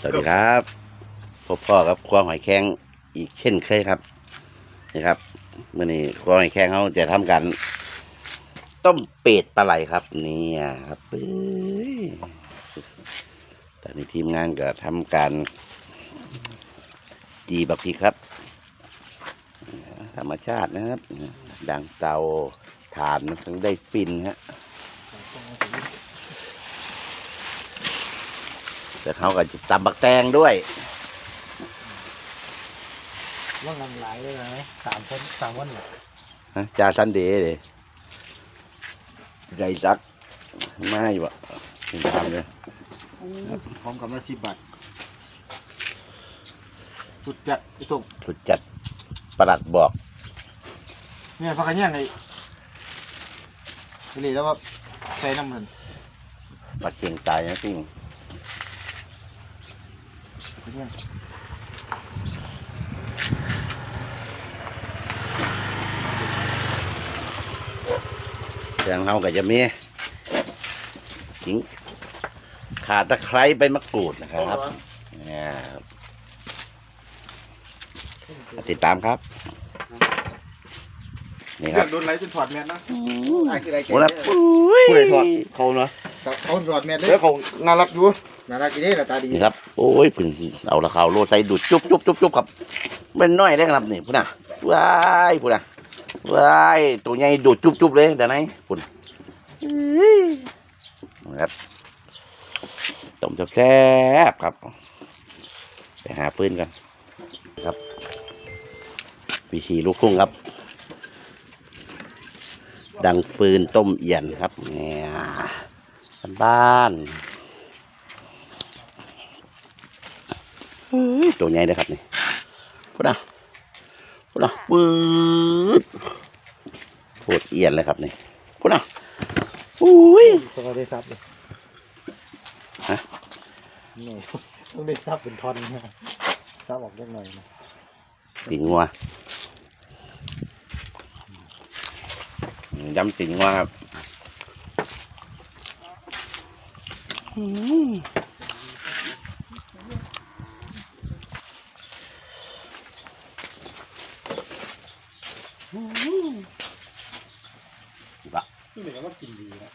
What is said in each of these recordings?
สวัสดีครับ พบพ่อกับครัวหอยแข้งอีกเช่นเคยครับนะครับเมื่อนี้ครัวหอยแข้งเขาจะทำการต้มเป็ดปลาไหลครับนี่ครับเอ้ยตอนนี้ทีมงานก็ทำการจีบักพีครับ ธรรมชาตินะครับ ดังเตาถ่านมันถึงได้ฟินฮะ แต่เขาก็จะตำบักแตงด้วย ว่างานหลายเลยนะสามคนสามวันเนี่ยฮะจาซันเดย์เลยไก่จักไม่วะถึงทำเลยพร้อมกับละสิบบาทสุดจัดไอ้ตุกสุดจัดประหลัดบอก เนี่ยพักกันยังไงไปเลยแล้วว่าใส่น้ำมันมาเชียงตายนะสิ่ง ไปเนี่ยเครื่องเขาก็จะมีขิงขาตะไคร้ใบมะกรูดนะครับเนี่ยครับติดตามครับ นี่คเลืรัอบกโดนไรจนถอดแมสนะไอ้คือไรโอ้ละปุ้ยผู้ใดถอดเขาเนาะเขาถอดแมสเลยแล้วเขาน่ารักอยู่ น่ารักดีเด้หน้าตาดีนี่ครับ โอ้ยพึ่งเอาละเขาวโรใส่ดูดจุ๊บจุ๊บจุ๊บจุ๊บครับเป็นน้อยเลยครับนี่พุ่นน่ะว้ายพุ่นน่ะว้ายตัวใหญ่ดูดจุ๊บจุ๊บเลยเดี๋ยวไหนพุ่นอื้อนะครับต้มแซ่บครับ ไปหาฟืนกันครับ วิธีลูกทุ่งครับ ดังฟืนต้มเอียนครับเนี่ยบ้านๆ เฮ้ย ตัวใหญ่เลยครับนี่พูดนะพูดนะปื๊ดโคตรเอียนเลยครับนี่พูดนะอุ้ยต้องได้ซับเลยฮะนี่ต้องได้ซับเป็นท่อนนะซับออกนิดหน่อยนะติ่งงัวย้ำติ่งงัวครับอืมบะ นี่เหลือว่ากินดีนะ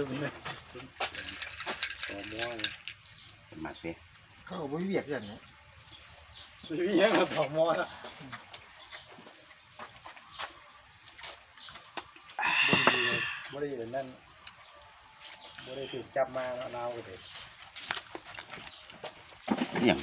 จุ่มเลยต่อม้อหมักดิเขาบอกว่าเวียกอย่างนี้เวียกมาต่อม้อละบ่ได้เลยนั่นบ่ได้ถูกจับมาแล้วเราก็เด็ดอหย่าง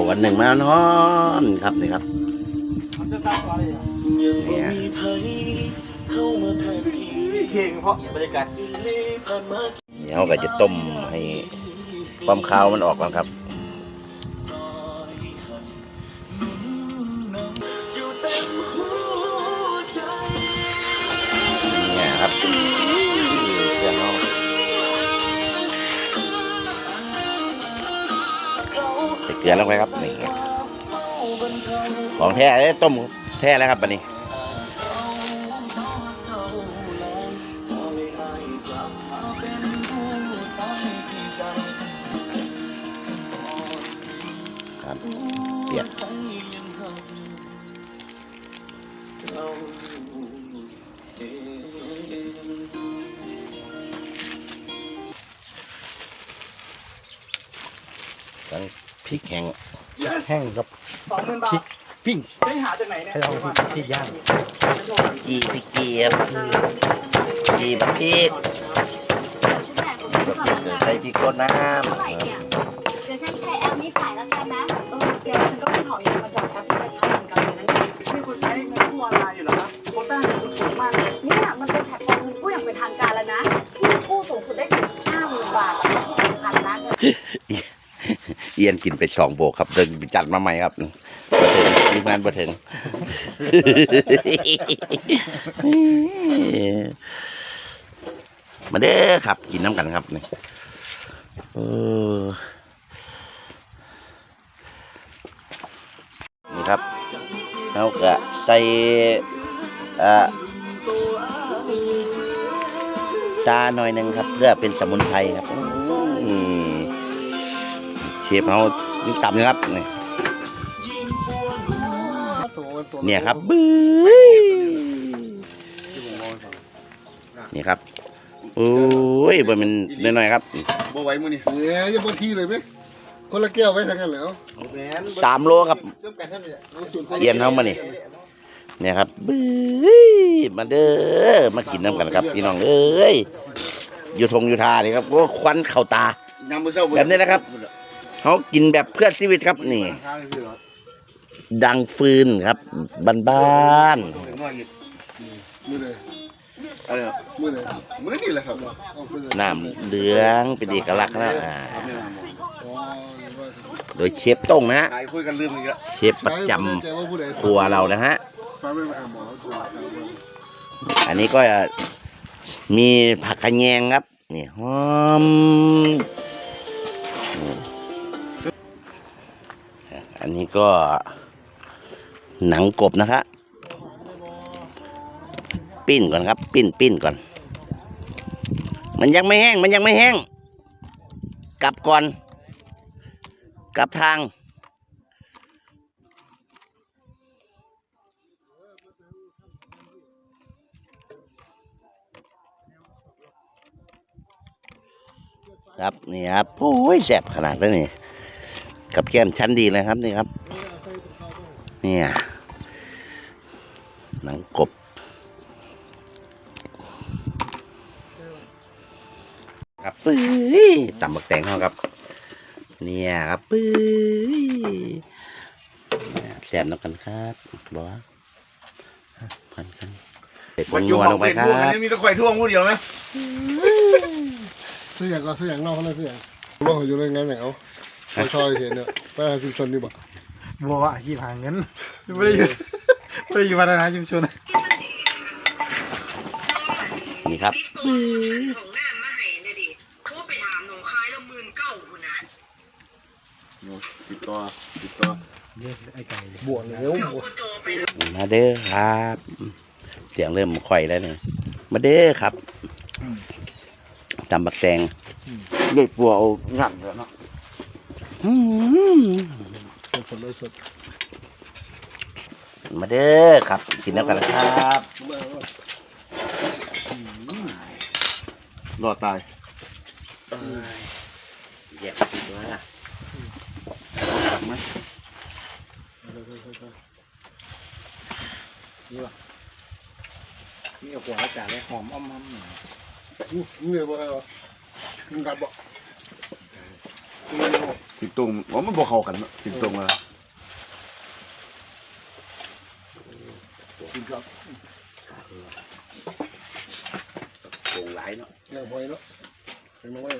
าวันหนึ่งมานอนครับนี่ครับเนี่ยเพลงเพราะบรรยากาศนี่เขาก็จะต้มให้ความคาวมันออกก่อนครับ ไปครับนี่ของแท้เลยต้มแท้แล้วครับบันนี้ แห้งแห้งกับสองหมื่นบาพริทกปิ้งไปหาจากไหนเนี่ยให้เอาพริกพริกย่างจีพริกเกียบจีบักพริกใส่พริกโคตรน้เท่าไหร่เนี่ยเดี๋ยวฉันใช้แอปนี้ขายแล้วกันนะเออแกฉันก็เป็นของอย่างมาจากแอปพลิเคชันเหมือนกันเลยนะเนี่ยมีคนใช้เงินกู้ออนไลน์อยู่เหรอคะโควต้าเงินกู้สูงมากเลยเนี่ยมันเป็นแพลตฟอร์มเงินกู้อย่างเป็นทางการแล้วนะที่กู้สูงสุดได้ถึงห้าหมื่นบาทแล้วที่สำคัญนะเงินำ เอียนกินไปสองโบกครับ เดินไปจัดมาใหม่ครับบ่ถึงทีมงานบ่ถึง มาเด้อครับ กินน้ำกันครับนี่เออนี่ครับเราก็ใส่เอ่อชาหน่อยหนึ่งครับเพื่อเป็นสมุนไพรครับ ฟเขานี่ต่ำนะครับนี่ตัวมันตัวเนี่ยครับบื้อที่ผมมองฝั่งนี่ครับโอ้ยบ่แมันน้อยๆครับบ่ไหวมื้อนี้เนี่ยยังบ่ทีเลยไหมคนละแก้วไว้ทางกันแล้วสามโลครับเริ่มกันเท่านี้เย็นเท่ามานี่เนี่ยครับบื้อมาเด้อมากินน้ำกันครับพี่น้องเอ้ยอยู่ทงอยู่ทานี่ครับโอ้ควันเข้าตายามมื้อเช้าแบบนี้นะครับ เขากินแบบเพื่อชีวิตครับนี่ ดังฟืนครับบ้านมือเลยอะไรมือเลยมือนี่แหละครับๆน้ำเหลืองเป็นเอกลักษณ์นะอ่าโดยเชฟต้งนะฮะเชฟประจำครัวเรานะฮะฟ้าไม่มาหมอตัวอันนี้ก็มีผักขะแยงครับ นี่หอม นี่อันนี้ก็หนังกบนะครับปิ้นก่อนครับ ปิ้นปิ้นก่อน มันยังไม่แห้ง มันยังไม่แห้ง กลับก่อน กลับทาง ครับ นี่ครับ โอ้ยแสบขนาดนี้ กับแก้มชั้นดีเลยครับนี่ครับ เนี่ยหนังกบ ครับปื้ยตำบักแตงเขาครับ เนี่ยครับปื้ยเนี่ยแสบน้ำกันครับบอกว่าพันกันเด็ดมันนัวลงไปครับมีตะไคร่ท่วงผู้เดียวไหมซื้ออย่างก็ซื้ออย่างนอกเขาเลยซื้ออย่างว่าเขาอยู่ในงานไหนเอา เขาชอยเห็นเนี่ยไปหาชุมชนดีบ่บัวว่าขี้หาเงินไม่ได้อยู่ไม่ได้อยู่วัฒนธรรมชุมชนนี่ครับของแม่มาให้นะดิโทรไปถามหนองคายแล้วหมื่นเก้าคุณนะติดต่อติดต่อบวชแล้วเจ้าบวชก็โจไปมาเด้อครับเสียงเริ่มค่อยแล้วเนี่ยมาเด้อครับตำบักแตงด้วยปัวเอางัดแล้วเนาะ อืมสดเลยสดมาเด้อครับกินแล้วกันนะครับรอดตายแยกกินด้วยนะนี่หัวอากาศเลยหอมอ้อมอ้อมนี่เลยบ่ให้เอามึงกัดบ่ ติดตรงว่ามันบ่เข้ากันติดตรงมากินกับโป่งไหลายเนาะแง่หอยเนาะเห็นไหมว่า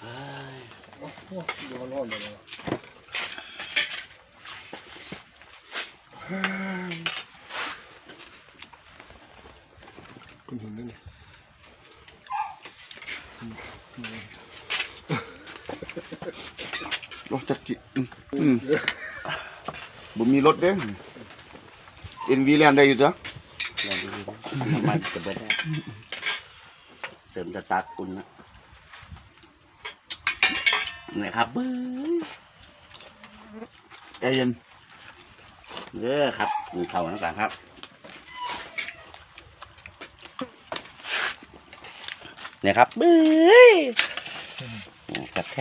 เอ้ยโอ้โหร้อนร้อนเลยคุณเห็นได้ไง รถจักรจิอืมบ่มีรถเด้เอ็นวีแลนได้อยู่จ้ะลองดูดิน้ำมันจะเบิดแล้วเติมสตาร์ทคุณนะนี่ครับเบ้ยแอร์เย็นเด้อครับกินข้าวน้ำกันครับเนี่ยครับเบ้ยกระ แท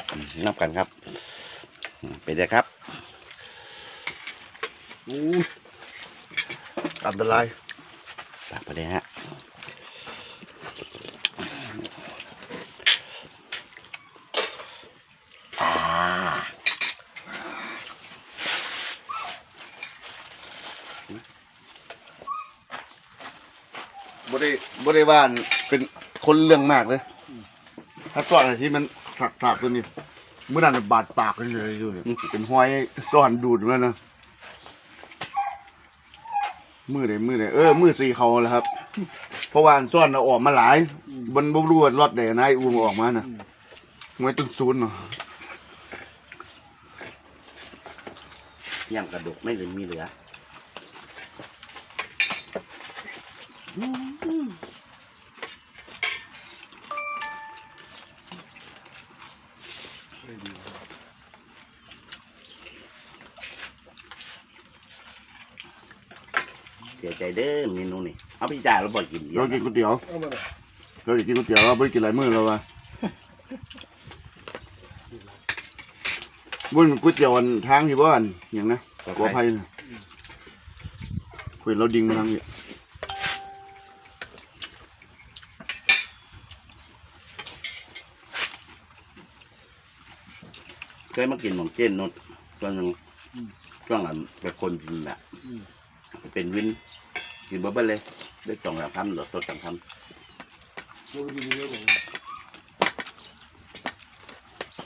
กน้ำกันครับไปเลยครับอู้อันตรายปากไปเลยฮะอ่าบ่ได้บ่ได้ว่าเป็นคนเรื่องมากเลย ถ้าตอนอะไรที่มันสักสากตัวนี้เมื่อนั้นนะบาดปากกันเลยอยู่เนี่ยเป็นห้อยซ่อนดูดมานะมือไหนมือไหนเออมือสีเขาแล้วครับ เพราะว่าอันซ่อนเอาออกมาหลายบนบ่รู้ว่ารถใดนายอูมออกมาน่ะไว้ตึงศูนย์เนาะย่างกระดูกไม่เหลือมีเหลือ เสียใจเด้อเมนูนี่เอาพี่จ่าเราบ่อยกินเยเราอะกินก๋วยเตี๋ยวเอามาเลยเราอยากกินก๋วยเตี๋ยวเราไม่ได้กินหลายมื้อแล้วว่ะบุญก๋วยเตี๋ยวอันทางที่บ้านอย่างนะกัวไผ่น่ะคุยเราดิ่งมาทางนี้เคยมากินหมองเจ้นนนช่วงหนึงช่วงนั้นเป็นคนกินแหละเป็นวิน กินบ่เบิ้ลเลยได้สองสามคำหรือสดสามคดูดีๆเลยผม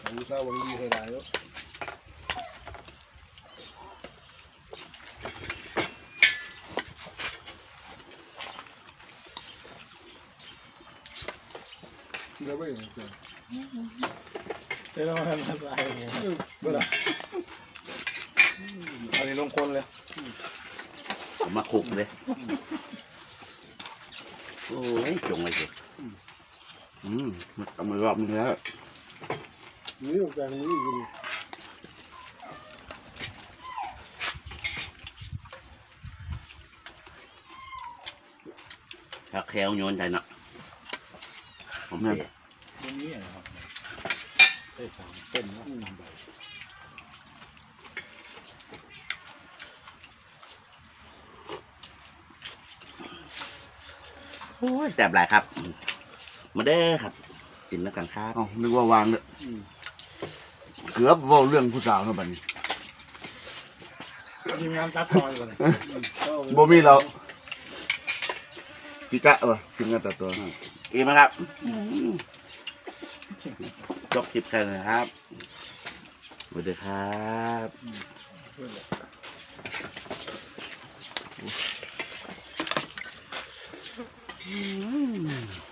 อันนี้ข้าววังดีให้ได้แล้วเดี๋ยวไม่เห็นจ้ะเดี๋ยวเราทำอะไรเนี่ยเบื่ออันนี้ลงคนเลยำ เอามาคลุกเลย โอ้ยจงเลยสิอืมเอามารอบนึงแล้วนี่ออกจากนี้อยู่นี่ถ้าแควโยนใจเนาะผมเสียตรงนี้นะครับได้สามต้นนะใโอ้ยแซ่บหลายครับ มาเด้อครับ กินแล้วกันครับ เอ้านึกว่าวางเนี่ยเกือบเว่าเรื่องผู้สาวแล้วบัดนี้ ทีมงานตัดต่อยก่อนเลยบ่มีเราพี่กะวะกินกันแต่ตัวกินไหมครับจบคลิปกันนะครับสวัสดีครับ อืม